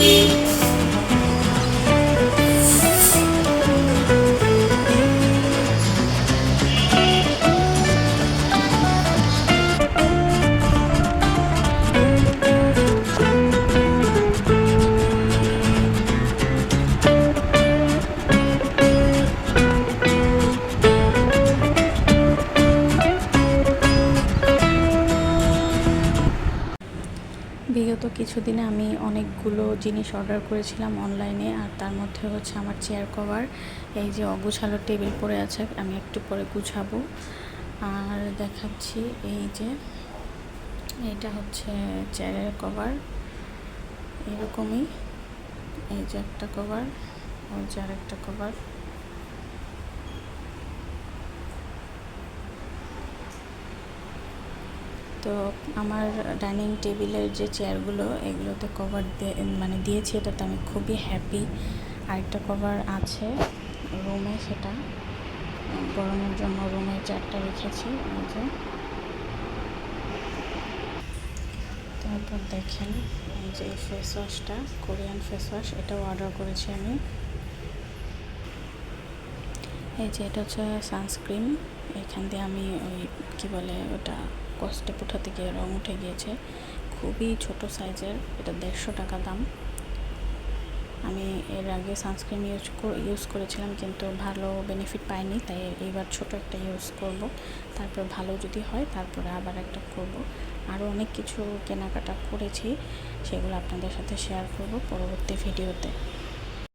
You. কিছুদিনে আমি অনেকগুলো জিনিস অর্ডার করেছিলাম অনলাইনে আর তার মধ্যে হচ্ছে আমার চেয়ার কভার এই যে অগুছালো টেবিল পড়ে আছে, আমি একটু পরে গুছাবো। আর দেখাচ্ছি এই যে, এটা হচ্ছে চেয়ারের কভার এরকমই। এই যে একটা কভার ওই যে আর একটা কভার তো আমার ডাইনিং টেবিলের যে চেয়ারগুলো, এগুলোতে কভার দিয়ে মানে দিয়েছি, এটাতে আমি খুবই হ্যাপি আরেকটা কভার আছে রুমে সেটা। গরমের জন্য রুমে চেয়ারটা রেখেছি যে। তারপর দেখেন, এই যে ফেস ওয়াশটা কোরিয়ান ফেস ওয়াশ এটাও অর্ডার করেছি আমি। এই যে এটা হচ্ছে সানস্ক্রিন এখান দিয়ে আমি ওই কী বলে ওটা কষ্টে পোঠাতে গিয়ে রং উঠে গিয়েছে। খুবই ছোট সাইজের, এটা দেড়শো টাকা দাম। আমি এর আগে সানস্ক্রিন ইউজ ইউজ করেছিলাম কিন্তু ভালো বেনিফিট পাইনি, তাই এইবার ছোট একটা ইউজ করব। তারপর ভালো যদি হয় তারপরে আবার একটা করব। আরও অনেক কিছু কেনাকাটা করেছি, সেগুলো আপনাদের সাথে শেয়ার করব পরবর্তী ভিডিওতে